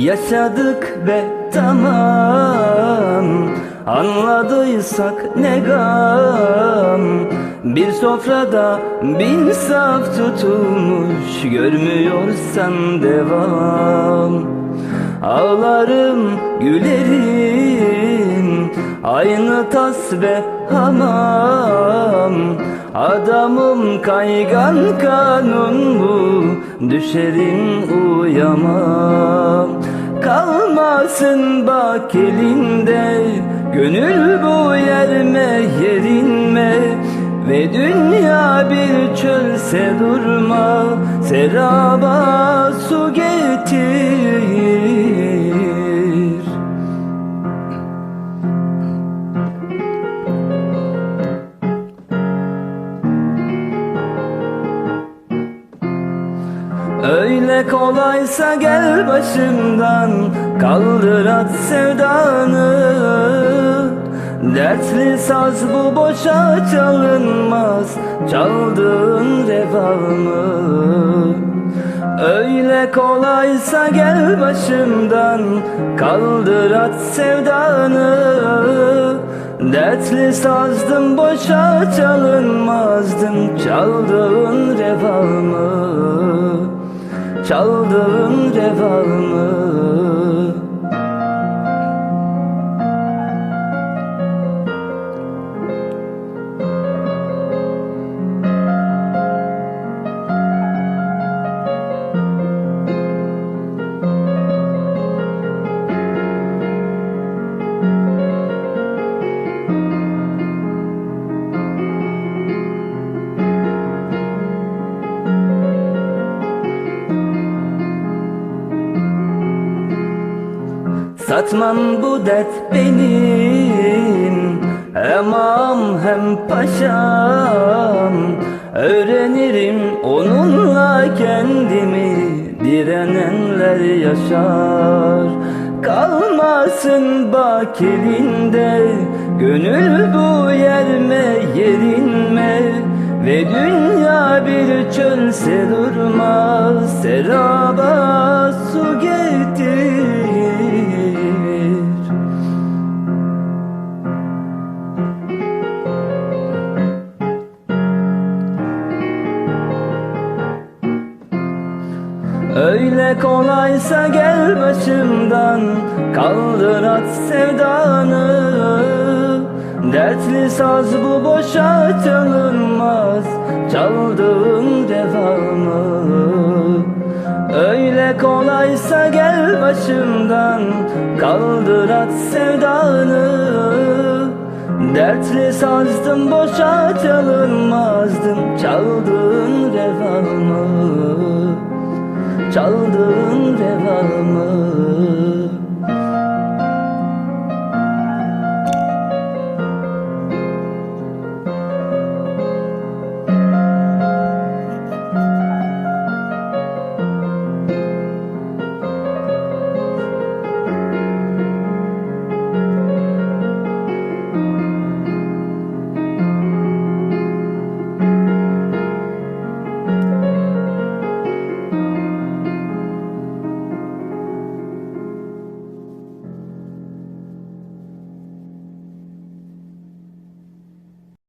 Yaşadık ve tamam. Anladıysak ne gam? Bir sofrada bin saf tutulmuş Görmüyorsan devam. Ağlarım gülerim Aynı tas ve hamam. Adamım kaygan kanun bu Düşerim uyamam Kalmasın bak elinde. Gönül bu yerme yerinme Ve dünya bir çölse durma. Seraba su getir Öyle kolaysa gel başımdan Kaldır at sevdanı. Dertli saz bu boşa çalınmaz Çaldığın reva mı? Öyle kolaysa gel başımdan Kaldır at sevdanı. Dertli sazdım boşa çalınmazdım Çaldığın reva mı? Çaldığın Satmam bu dert benim. Emam hem paşam. Öğrenirim onunla kendimi. Direnenler yaşar. Kalmasın bak elinde Gönül bu yerme yerinme. Ve dünya bir çölse durmaz. Seraba Öyle kolaysa gel başımdan Kaldır at sevdanı. Dertli saz bu boşa çalınmaz Çaldığın devamı. Öyle kolaysa gel başımdan Kaldır at sevdanı. Dertli sazdım boşa çalınmazdım Çaldığın revamı